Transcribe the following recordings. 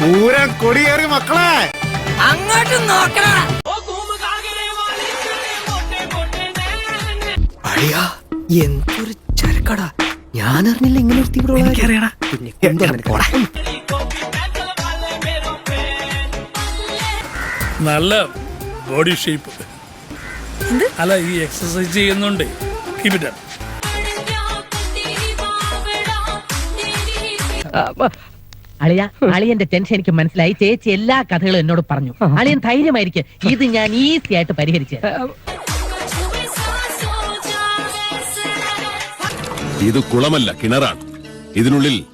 പൂരം കൊടിയേറി മക്കളെ. അങ്ങോട്ട് നോക്കണ എന്തൊരു ചരക്കടാ. ഞാൻ അറിഞ്ഞില്ല ഇങ്ങനെ ഒരു തീവ്രം നല്ല ബോഡി ഷേപ്പ് അല്ല ഈ എക്സസൈസ് ചെയ്യുന്നുണ്ട്. കീപ് ഇറ്റ് അളിയ അളിയന്റെ ടെൻഷൻ എനിക്ക് മനസ്സിലായി. ചേച്ചി എല്ലാ കഥകളും എന്നോട് പറഞ്ഞു. അളിയൻ ധൈര്യമായിരിക്കും. ഇത് ഞാൻ ഈസി ആയിട്ട് പരിഹരിച്ചു ഇത് കുളമല്ല കിണറാണ്. ഇതിനുള്ളിൽ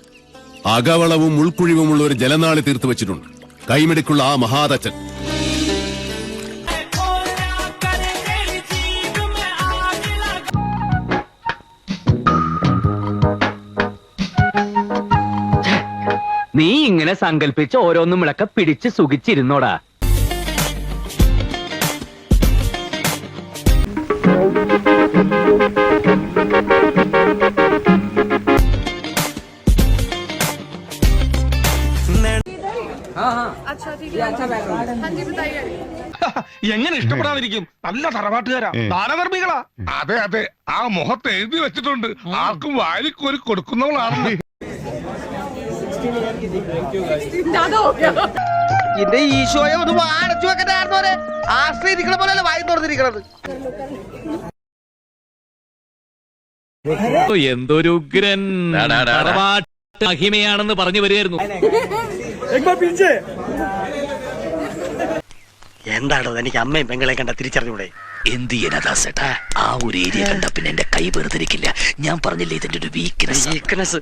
അകവളവും ഉൾക്കുഴിവുമുള്ള ഒരു ജലനാളി തീർത്തു വെച്ചിട്ടുണ്ട്. കൈമെടുക്കുള്ള ആ മഹാതച്ചൻ. നീ ഇങ്ങനെ സങ്കല്പിച്ച് ഓരോന്നും വിളക്ക പിടിച്ച് സുഖിച്ചിരുന്നോടാ. എങ്ങനെ ഇഷ്ടപ്പെടാതിരിക്കും? നല്ല തറവാട്ടുകാരാ. ദാനധർമ്മികളാ അതെ അതെ. ആ മുഖത്ത് എഴുതി വെച്ചിട്ടുണ്ട്. ആർക്കും വാരിക്കോരി കൊടുക്കുന്നവളാണെന്ന് എന്റെ ഈശോയെ ഒന്ന് അടച്ചു വെക്കണ്ടായിരുന്നോരെ ആശ്രയിരിക്കണ പോലെ വായി തുറന്നിരിക്കണത്. എന്തൊരു ഉഗ്രൻ. മഹിമയാണെന്ന് പറഞ്ഞു വരികയായിരുന്നു എന്താണോ എനിക്ക് അമ്മയും പെങ്ങളെ കണ്ട തിരിച്ചറിഞ്ഞൂടെ? എന്ത് ചെയ്യാനാ ആ ഒരു ഏരിയ കണ്ട പിന്നെ എന്റെ കൈ വെറുതിരിക്കില്ല. ഞാൻ പറഞ്ഞില്ലേ ഇതിന്റെ ഒരു വീക്ക്നെസ് വീക്ക്നെസ്